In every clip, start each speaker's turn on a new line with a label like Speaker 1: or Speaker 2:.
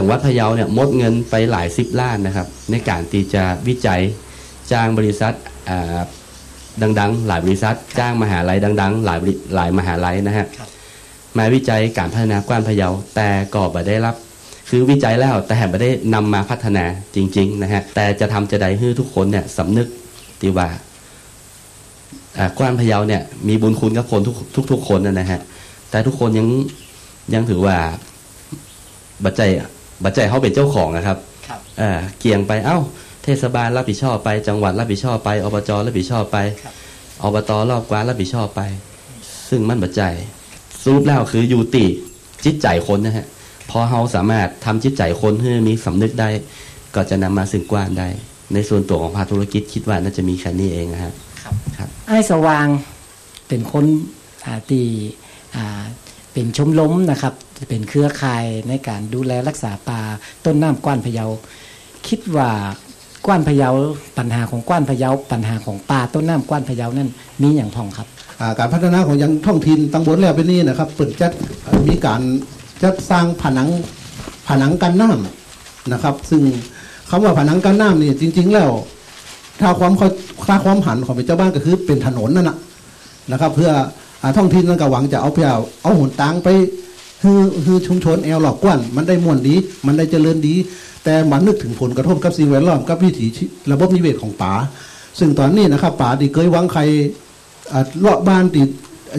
Speaker 1: จังหวัดพะเยาเนี่ยมดเงินไปหลายสิบล้านนะครับ ในการที่จะวิจัยจ้างบริษัทอ่าดัง ๆ หลายบริษัท จ้างมหาลัยดัง ๆ หลายบริหลายมหาลัยนะฮะ
Speaker 2: ครับ
Speaker 1: มาวิจัยการพัฒนากว้านพะเยาแต่ก็บ่ได้รับ คือวิจัยแล้วแต่ไม่ได้นำมาพัฒนาจริง ๆ นะฮะแต่จะทำจะใดให้ทุกคนเนี่ยสำนึกที่ว่าอ่ากว้านพะเยาเนี่ยมีบุญคุณกับคนทุกทุกทุกคนนะฮะแต่ทุกคนยังยังถือว่าบัจจัย บัจจัยเขาเป็นเจ้าของนะครับ
Speaker 2: ครับ
Speaker 1: เออเกี่ยงไปเอ้า เทศบาลรับผิดชอบไปจังหวัดรับผิดชอบไปอบจรับผิดชอบไป
Speaker 2: ครับ
Speaker 1: อบตรอบกว้านรับผิดชอบไป ซึ่งมันบัจจัยสรุปแล้วคืออยู่ติจิตใจคนนะฮะพอเขาสามารถทำจิตใจคนให้มีสำนึกได้ ก็จะนำมาซึ่งกว้านได้ ในส่วนตัวของภาคธุรกิจคิดว่าน่าจะมีแค่นี้เองนะฮะ
Speaker 2: ครับ
Speaker 1: ครับ
Speaker 2: ไอ้สว่างเป็นคนอ่าที่อ่า เป็นชมรมนะครับ เป็นเครือข่ายในการดูแลรักษาป่าต้นน้ำกว้านพะเยา คิดว่ากว้านพะเยาปัญหาของกว้านพะเยาปัญหาของป่าต้นน้ำกว้านพะเยานั่นมีอย่างพองครับา
Speaker 3: การพัฒนาของยังท้องถิ่นตังบนแล้วไปนี่นะครับเปิดจัดมีการจัดสร้างผนังผนังกันน้ำนะครับ ซึ่งคำว่าผนังกันน้ำนี่จริง ๆ แล้ว ถ้าความเขาถ้าความหันของเป็นเจ้าบ้านก็คือเป็นถนนนั่นนะนะครับ เพื่อ ท้องถิ่นนั่นก็หวังจะเอาไปเอาเอาหนตางไปฮือฮือชุมชนแอลหลอกกวนมันได้ม่วนดี มันได้เจริญดี แต่มันนึกถึงผลกระทบกับสิ่งแวดล้อมกับวิถีระบบนิเวศของป่า ซึ่งตอนนี้นะครับป่าดีเคยวังใครอ่เลาะบ้านติด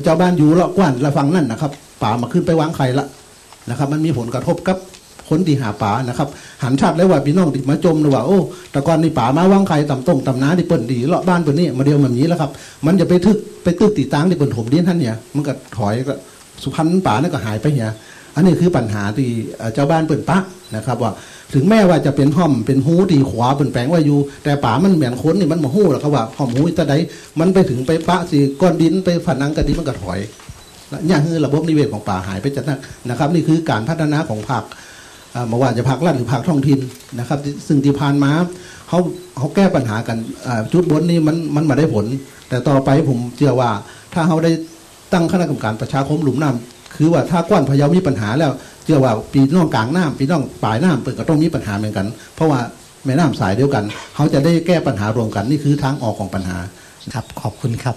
Speaker 3: เจ้าบ้านอยู่เลาะกวนระฟังนั่นนะครับ ป่ามาขึ้นไปวังไข่ละนะครับ มันมีผลกระทบกับ คนที่หาป่านะครับหันชัดเลยว่าพี่น้องติดมาจมเลยว่าโอ้แต่ก่อนในป่ามาว่างไข่ต่ำตรงต่ำนาที่เปิ่นดีเลาะบ้านเปิ่นนี่มาเดียวแบบนี้แล้วครับ มันจะไปทึกไปตึกตีตังที่เปิ่นถมดินท่านเนี่ยมันก็ถอยก็สุพรรณป่านั่นก็หายไปเนี่ยอันนี้คือปัญหาที่เจ้าบ้านเปิ่นปะนะครับว่าถึงแม้ว่าจะเป็นห้อมเป็นหูตีขวาเป็นแปลงว่าอยู่ แต่ป่ามันเหมือนคนนี่มันมาหู้แล้วก็ว่าห้อมหูตะใดมันไปถึงไปปะสิก้อนดินไปฝันนังกระดินมันก็ถอยแล้วเนี่ยคือระบบนิเวศของป่าหายไปจากนั้นนะครับ นี่คือการพัฒนาของภาคเอ่อไมาว่าจะภาครัฐหรือภาคท้องถิ่นนะครับซึ่งที่ผ่านมาเขาเขาแก้ปัญหากันอ่าจุดบนนี่มันมันมาได้ผล แต่ต่อไปผมเชื่อว่าถ้าเขาได้ตั้งคณะกรรมการประชาคมหลุมน้ำคือว่าถ้ากว้านพะเยามีปัญหาแล้วเชื่อว่าปีน้องกลางน้ำปีน้องปลายน้ำเปิดก็ต้องมีปัญหาเหมือนกัน เพราะว่าแม่น้ำสายเดียวกันเขาจะได้แก้ปัญหารวมกันนี่คือทางออกของปัญหา
Speaker 2: ครับขอบคุณครับ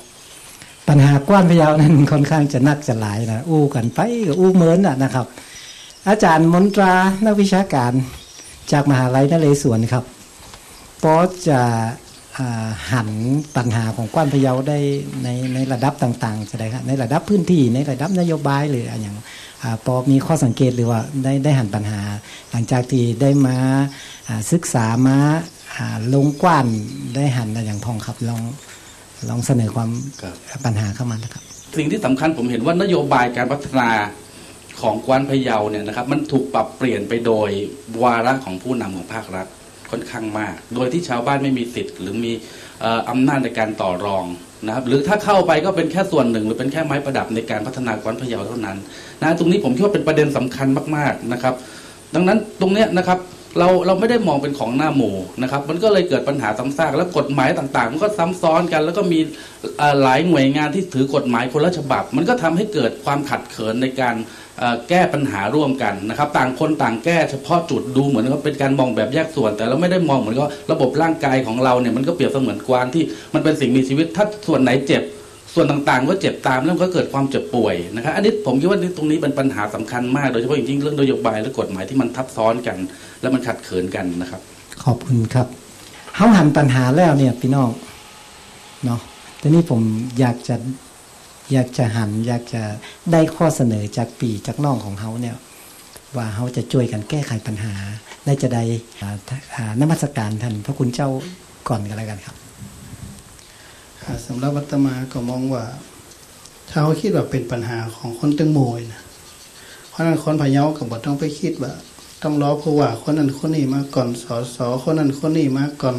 Speaker 2: ปัญหากว้านพะเยานั้นค่อนข้างจะนักจะหลายนะอู้กันไปอู้เหมือนน่ะนะครับ อาจารย์มนตรานักวิชาการจากมหาลัยนเรศวรครับปอจะอ่าหันปัญหาของกว้านพะเยาได้ในในระดับต่างๆจะได้ครับในระดับพื้นที่ในระดับนโยบายหรืออะไรอย่างอ่าปอมีข้อสังเกตหรือว่าได้ได้หันปัญหา หลังจากที่ได้มาอ่าศึกษามาอ่าลงกว้านได้หันอะไรอย่างพองครับลองลองเสนอความ
Speaker 4: ครับ
Speaker 2: ปัญหาเข้ามานะครับ
Speaker 4: สิ่งที่สำคัญผมเห็นว่านโยบายการพัฒนา ของกวานพะเยาเนี่ยนะครับ มันถูกปรับเปลี่ยนไปโดยวาระของผู้นำของภาครัฐค่อนข้างมาก โดยที่ชาวบ้านไม่มีสิทธิ์ หรือมีอ่ออำนาจในการต่อรองนะครับหรือถ้าเข้าไปก็เป็นแค่ส่วนหนึ่ง หรือเป็นแค่ไม้ประดับในการพัฒนากวนพะเยาเท่านั้นนะตรงนี้ผมคิดว่าเป็นประเด็นสำคัญมากๆนะครับ ดังนั้นตรงเนี้ยนะครับเราเราไม่ได้มองเป็นของหน้าหมู่นะครับ มันก็เลยเกิดปัญหาซ้ำซากแล้วกฎหมายต่างๆ มันก็ซ้ำซ้อนกัน แล้วก็มีหลายหน่วยงานที่ถือกฎหมายคนละฉบับ มันก็ทำให้เกิดความขัดเขินในการ แก้ปัญหาร่วมกันนะครับ ต่างคนต่างแก้เฉพาะจุดดูเหมือนกับเป็นการมองแบบแยกส่วน แต่เราไม่ได้มองเหมือนกับระบบร่างกายของเราเนี่ยมันก็เปรียบเสมือนกวางที่มันเป็นสิ่งมีชีวิตถ้าส่วนไหนเจ็บส่วนต่างๆก็เจ็บตามแล้วก็เกิดความเจ็บป่วยนะครับอันนี้ผมคิดว่าตรงนี้เป็นปัญหาสำคัญมากโดยเฉพาะอย่างยิ่งเรื่องนโยบายและกฎหมายที่มันทับซ้อนกัน แล้วมันขัดเขินกันนะครับ
Speaker 2: ขอบคุณครับเขาหันปัญหาแล้วเนี่ยพี่น้องเนาะทีนี้ผมอยากจะ อยากจะหันอยากจะได้ข้อเสนอจากปีจากน้องของเขาเนี่ยว่าเขาจะช่วยกันแก้ไขปัญหา ได้จะได้อ่าอ่านมัสการท่านพระคุณเจ้าก่อนกันแล้วกันครับ
Speaker 5: สำหรับวัตมาก็มองว่าถ้าเขาคิดว่าเป็นปัญหาของคนตึงโมยนะเพราะฉะนั้นคนพะเยากับบต้องไปคิดว่า ต้องรอผู้ว่าคนนั้นคนนี้มาก่อนสอสอคนนั้นคนนี้มาก่อน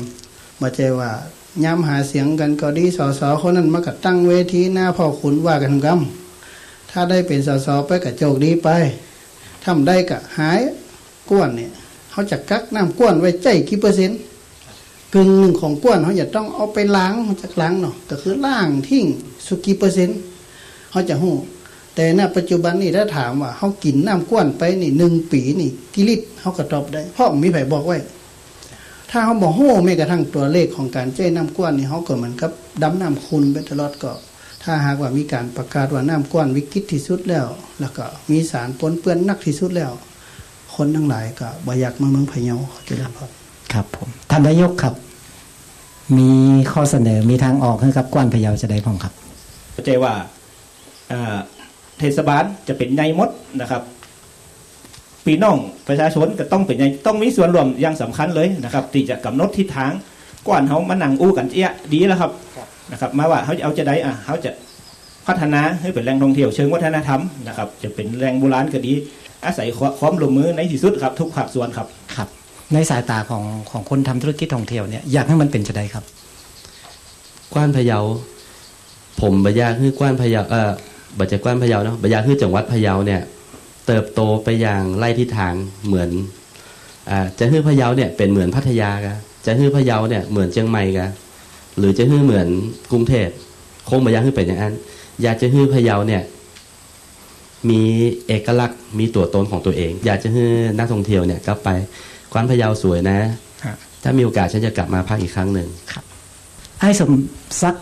Speaker 5: มาใจว่า ย้ำหาเสียงกันก็ดีสอสอคนนั้นมากัตั้งเวทีหน้าพ่อขุนว่ากันกำถ้าได้เป็นสอสอไปกับโจกดีไปทำได้กับหายก้วนเนี่ยเขาจะกักน้ำก้วนไว้ใจกี่เปอร์เซ็นต์กึ่งหนึ่งของก้วนเขาจะต้องเอาไปล้างเขาจะล้างเนาะก็คือล้างทิ้งสุกี่เปอร์เซ็นต์เขาจะหู้แต่ณปัจจุบันนี่ถ้าถามว่าเขากินน้ำก้วนไปนี่หนึ่งปีนี่กิลิตรเขาก็ตอบได้เพราะมีไผบอกไว้ ถ้าเขาบอกโห้แม้กระทั่งตัวเลขของการเจ้น้ำก้วนนี่เขาก็เหมือนกับดำน้ำคุณไปตลอดก็ ถ้าหากว่ามีการประกาศว่าน้ำก้วนวิกฤตที่สุดแล้ว แล้วก็มีสารปนเปื้อนหนักที่สุดแล้ว คนทั้งหลายก็บ่อยากมาเมืองพะเยาเขาจะได้พอ
Speaker 2: ครับผมท่านนายกครับ มีข้อเสนอมีทางออกให้กับกว้านพะเยาจะได้พ้องครับ
Speaker 6: เข้าใจว่าเอ่อเทศบาลจะเป็นใหญ่หมดนะครับ ปีน้องประชาชนก็ต้องเป็นใหญ่ต้องมีส่วนร่วมอย่างสำคัญเลยนะครับที่จะกำหนดทิศทางก่อนเขามานั่งอู้กันเอี้ยดีแล้วครับนะครับ มาว่าเขาจะเอาจะได้อะเขาจะพัฒนาให้เป็นแหล่งท่องเที่ยวเชิงวัฒนธรรมนะครับ จะเป็นแหล่งโบราณก็ดี อาศัยความร่วมมือในที่สุดครับ ทุกภาคส่วนครับ
Speaker 2: ครับ ในสายตาของของคนทำธุรกิจท่องเที่ยวเนี่ยอยากให้มันเป็นจะได้ครับ
Speaker 1: กว้านพะเยา ผมบอยากคือกว้านพะเยาเออบัจกว้านพะเยาเนาะบอยากคือจังหวัดพะเยาเนี่ย เติบโตไปอย่างไล่ทิศทางเหมือนอ่าจะฮื้อพะเยาเนี่ยเป็นเหมือนพัทยากะจะฮื้อพะเยาเนี่ยเหมือนเชียงใหม่กะหรือจะฮื้อเหมือนกรุงเทพคงบอยากฮื้อเป็นอย่างนั้นอยากจะฮื้อพะเยาเนี่ยมีเอกลักษณ์มีตัวตนของตัวเอง อยากจะให้นักท่องเที่ยวเนี่ยกลับไปกว้านพะเยาสวยนะ
Speaker 2: ฮะ
Speaker 1: ถ้ามีโอกาสฉันจะกลับมาพักอีกครั้งหนึ่ง
Speaker 2: ไอ้สมซัก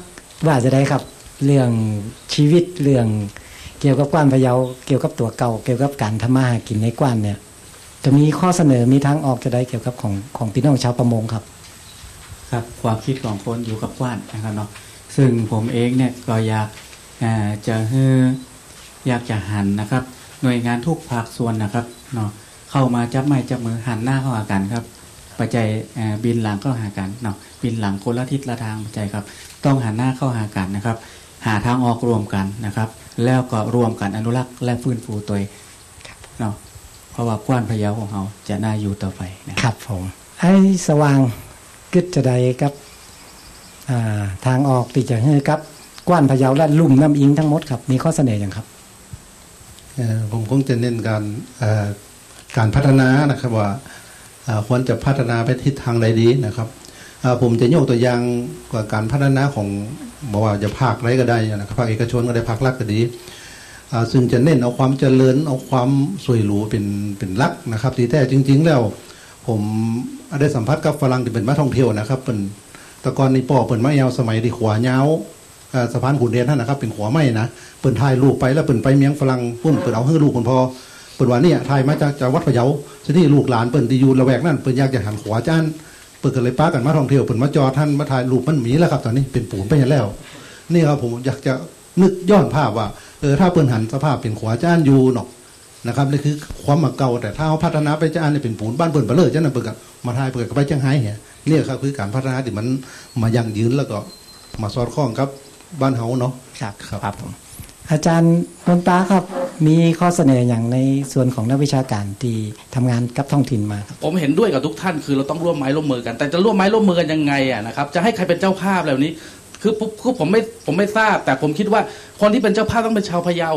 Speaker 2: ว่าจะได้ครับ เรื่องชีวิตเรื่อง เกี่ยวกับกว้านพะเยาเกี่ยวกับตัวเก่าเกี่ยวกับการทำมาหากินในกว้านเนี่ย จะมีข้อเสนอมีทางออกจะได้เกี่ยวกับของของพี่น้องชาวประมงครับ
Speaker 7: ครับความคิดของคนอยู่กับกว้านนะครับเนาะซึ่งผมเองเนี่ยก็อยากจะให้อยากจะหันนะครับ หน่วยงานทุกภาคส่วนนะครับเนาะเข้ามาจับไม้จับมือหันหน้าเข้าหากันครับ ปัจจัยบินหลังเข้าหากันเนาะบินหลังคนละทิศละทางปัจจัยครับ ต้องหันหน้าเข้าหากันนะครับ หาทางออกรวมกันนะครับ แล้วก็รวมกันอนุรักษ์และฟื้นฟูตัวเองเนาะเพราะว่ากว้านพะเยาของเราจะน่าอยู่ต่อไปนะครับ
Speaker 2: ครับผมไอ้สว่างกึดจะได้กับอ่าทางออกที่จะให้กับกว้านพะเยาและลุ่มน้ำอิงทั้งหมดครับมีข้อเสนออย่างครับ
Speaker 3: เอ่อผมคงจะเน้นการเอ่อการพัฒนานะครับว่าเอ่อควรจะพัฒนาไปทิศทางใดดีนะครับเอ่อ ผมจะยกตัวอย่างกว่าการพัฒนาของบอกว่าจะภาคไรก็ได้นะครับภาคเอกชนก็ได้ภาครัฐก็ดีซึ่งจะเน้นเอาความเจริญเอาความสวยหรูเป็นเป็นลักนะครับที่แท้จริง ๆ แล้ว ผมได้สัมผัสกับฝรั่งที่เป็นมาท่องเที่ยวนะครับเป็นตะกอนในป่อเปิดไม้ยาวสมัยที่ขวาเงาวสะพานขุนเดนท่านนะครับ เป็นขวาไม้นะเปิดถ่ายรูปไปแล้วเปิดไปเมียงฝรั่งพุ่นเปิดเอาให้ลูกคนพอเปิดว่าเนี่ยถ่ายมาจากจากวัดพะเยาทีนี้ลูกหลานเปิดที่อยู่ละแวกนั้นเปิดอยากจะหันขวาจ้าน เปิดกันเลยป้ากันมาท่องเที่ยวเปิดมาจอท่านมาถ่ายรูปมันหมีแล้วครับ ตอนนี้เป็นปูนไปแล้ว นี่ครับผมอยากจะนึกย้อนภาพว่าเออถ้าเปิดหันสภาพเป็นขวาจ้านอยู่เนาะนะครับนี่คือความหมักเก่าแต่ถ้าเขาพัฒนาไปจะอันนี้เป็นปูนบ้านเปิ่นเปลือจ้านั่นเปิดกับมาทายเปิดกับไปเชียงไฮ้เนี่ยนี่ครับคือการพัฒนาที่มันมายั่งยืนแล้วก็มาสอดคล้องกับบ้านเฮาเนาะ
Speaker 2: ครับ
Speaker 3: ครับ
Speaker 2: ครับผม อาจารย์ดวงตาครับมีข้อเสนออย่างในส่วนของนักวิชาการที่ทำงานกับท้องถิ่นมาครับ
Speaker 4: ผมเห็นด้วยกับทุกท่านคือเราต้องร่วมไม้ร่วมมือกัน แต่จะร่วมไม้ร่วมมือกันยังไงอะนะครับจะให้ใครเป็นเจ้าภาพแบบนี้ คือคือผมไม่ผมไม่ทราบ แต่ผมคิดว่าคนที่เป็นเจ้าภาพต้องเป็นชาวพะเยา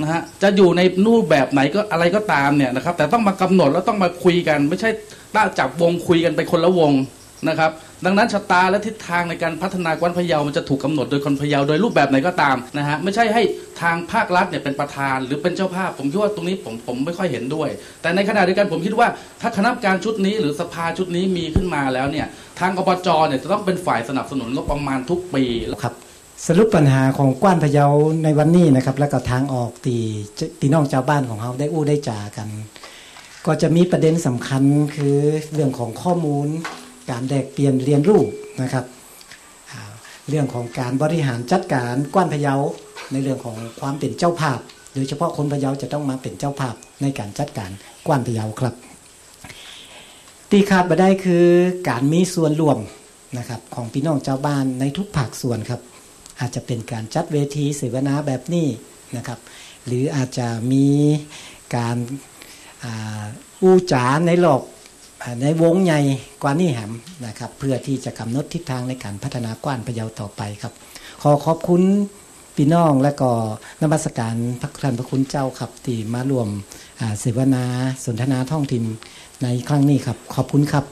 Speaker 4: นะฮะจะอยู่ในรูปแบบไหนก็อะไรก็ตามเนี่ยนะครับแต่ต้องมากำหนดแล้วต้องมาคุยกัน ไม่ใช่ตั้งจับวงคุยกันไปคนละวง นะครับดังนั้นชะตาและทิศทางในการพัฒนากวนพะเยามันจะถูกกำหนดโดยคนพะเยาโดยรูปแบบไหนก็ตามนะฮะไม่ใช่ให้ทางภาครัฐเนี่ยเป็นประธาน หรือเป็นเจ้าภาพ ผมคิดว่าตรงนี้ผมผมไม่ค่อยเห็นด้วย แต่ในขณะเดียวกันผมคิดว่า ถ้าคณะกรรมการชุดนี้หรือสภาชุดนี้มีขึ้นมาแล้วเนี่ยทางอบจเนี่ยจะต้องเป็นฝ่ายสนับสนุนงบประมาณทุกปี
Speaker 2: ครับสรุปปัญหาของกว้านพะเยาในวันนี้นะครับแล้วก็ทางออกตีตีน้องชาวบ้านของเขาได้อู้ได้จากัน ก็จะมีประเด็นสำคัญคือเรื่องของข้อมูล การแลกเปลี่ยนเรียนรู้นะครับ เรื่องของการบริหารจัดการกว้านพะเยาในเรื่องของความเป็นเจ้าภาพโดยเฉพาะคนพะเยาจะต้องมาเป็นเจ้าภาพในการจัดการกว้านพะเยาครับที่ขาดมาได้คือการมีส่วนร่วมนะครับของพี่น้องเจ้าบ้านในทุกภาคส่วนครับ อาจจะเป็นการจัดเวทีเสวนาแบบนี้นะครับ หรืออาจจะมีการอ,าอู้จาในหลอก ในวงใหญ่กว่านี้แหมนะครับ เพื่อที่จะกำหนดทิศทางในการพัฒนากว้านพะเยาต่อไปครับ ขอขอบคุณพี่น้องและก็นมัสการพระคุณพระคุณเจ้าครับที่มารวมเสวนาสนทนาท่องถิ่นในครั้งนี้ครับ ขอบคุณครับ